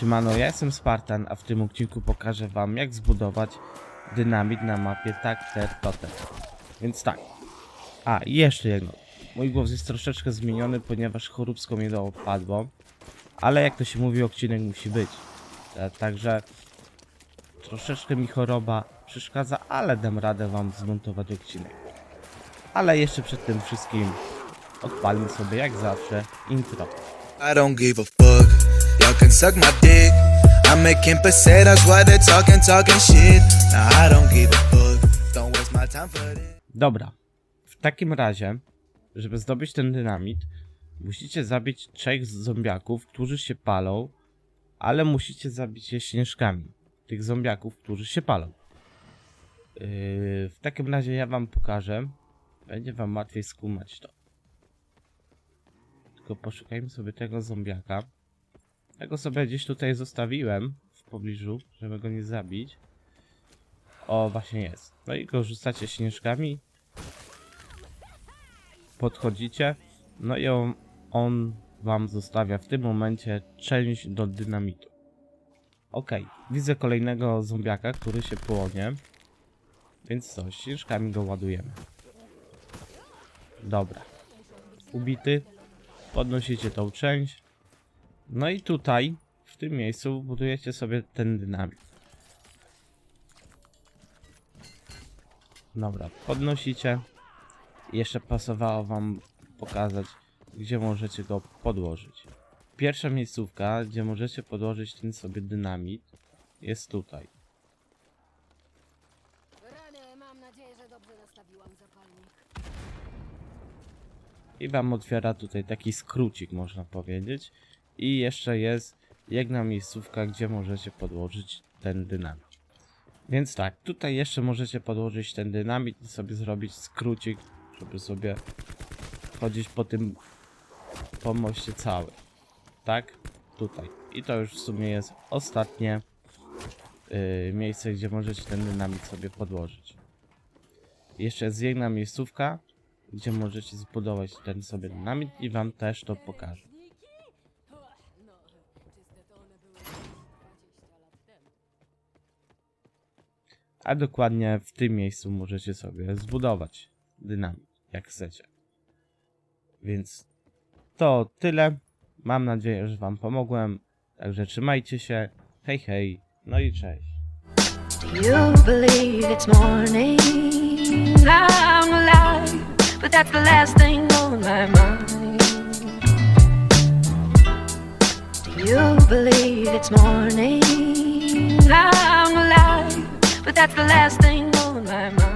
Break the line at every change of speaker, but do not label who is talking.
Siemano, ja jestem Spartan, a w tym odcinku pokażę wam jak zbudować dynamit na mapie Takter Totem. Więc tak. A, i jeszcze jedno. Mój głos jest troszeczkę zmieniony, ponieważ choróbsko mnie dopadło. Ale jak to się mówi, odcinek musi być. E, Także troszeczkę mi choroba przeszkadza, ale dam radę wam zmontować odcinek. Ale jeszcze przed tym wszystkim odpalmy sobie jak zawsze intro.
I don't give a fuck. Suck my dick. Talking, talking shit. I don't give a fuck. Don't waste my time for.
Dobra. W takim razie, żeby zdobyć ten dynamit, musicie zabić trzech zombiaków, którzy się palą, ale musicie zabić je śnieżkami. Tych zombiaków, którzy się palą. Yy, w takim razie ja wam pokażę. Będzie wam łatwiej skumać to. Tylko poszukajmy sobie tego zombiaka. Tego sobie gdzieś tutaj zostawiłem w pobliżu, żeby go nie zabić. O, właśnie jest. No i go rzucacie śnieżkami. Podchodzicie. No i on, on wam zostawia w tym momencie część do dynamitu. Okej, widzę kolejnego zombiaka, który się płonie. Więc co, śnieżkami go ładujemy. Dobra. Ubity. Podnosicie tą część. No i tutaj, w tym miejscu, budujecie sobie ten dynamit. Dobra, podnosicie. Jeszcze pasowało wam pokazać, gdzie możecie go podłożyć. Pierwsza miejscówka, gdzie możecie podłożyć ten sobie dynamit, jest tutaj.
Rany, mam nadzieję, że dobrze nastawiłam zapalnik.
I wam otwiera tutaj taki skrócik, można powiedzieć. I jeszcze jest jedna miejscówka, gdzie możecie podłożyć ten dynamit. Więc tak, tutaj jeszcze możecie podłożyć ten dynamit i sobie zrobić skrócik, żeby sobie chodzić po tym pomoście cały. Tak? Tutaj. I to już w sumie jest ostatnie yy, miejsce, gdzie możecie ten dynamit sobie podłożyć. Jeszcze jest jedna miejscówka, gdzie możecie zbudować ten sobie dynamit i wam też to pokażę. A dokładnie w tym miejscu możecie sobie zbudować dynamit, jak chcecie. Więc to tyle. Mam nadzieję, że wam pomogłem. Także trzymajcie się. Hej, hej. No i cześć.
You believe it's morning, but that's the last thing on my mind.